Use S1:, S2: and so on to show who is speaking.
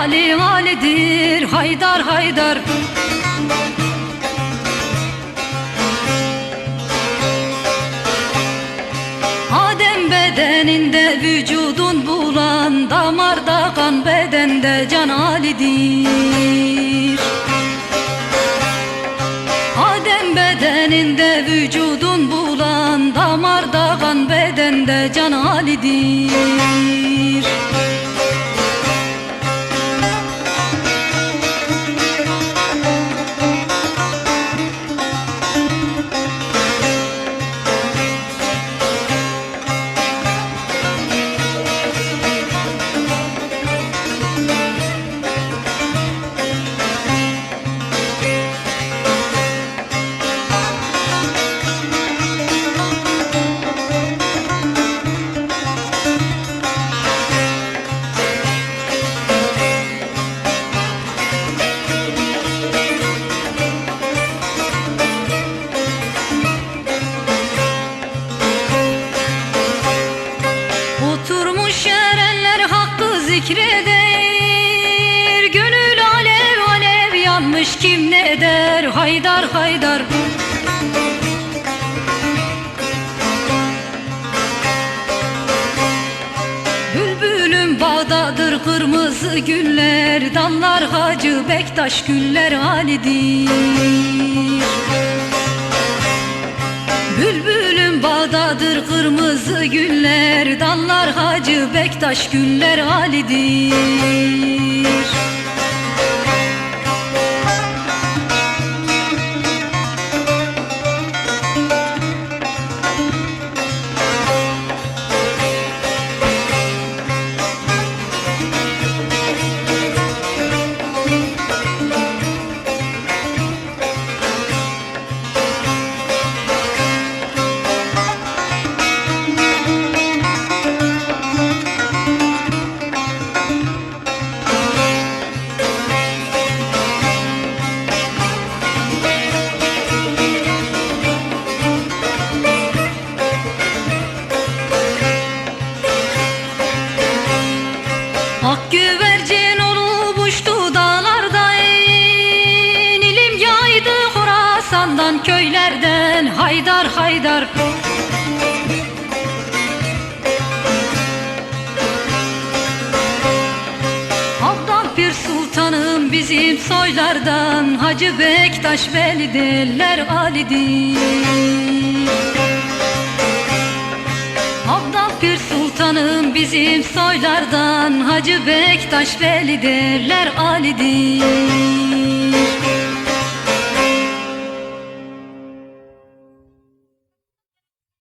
S1: Ali'dir Haydar Haydar. Adem bedeninde vücudun bulan Damarda kan bedende can Ali'dir Adem bedeninde vücudun bulan Damarda kan bedende can Ali'dir hakkı zikreder Gönül alev alev yanmış kim ne der? Haydar haydar. Bülbülüm bağdadır kırmızı güller Dallar hacı bektaş güller halidir. Bülbülüm bağdadır kırmızı güller Dallar hacı bektaş güller halidir Horasan'dan köylerden haydar haydar. Abdal Pir Sultanım bizim soylardan Hacı Bektaş Veli derler Ali'dir. Abdal Pir Sultanım bizim soylardan Hacı Bektaş Veli derler Ali'dir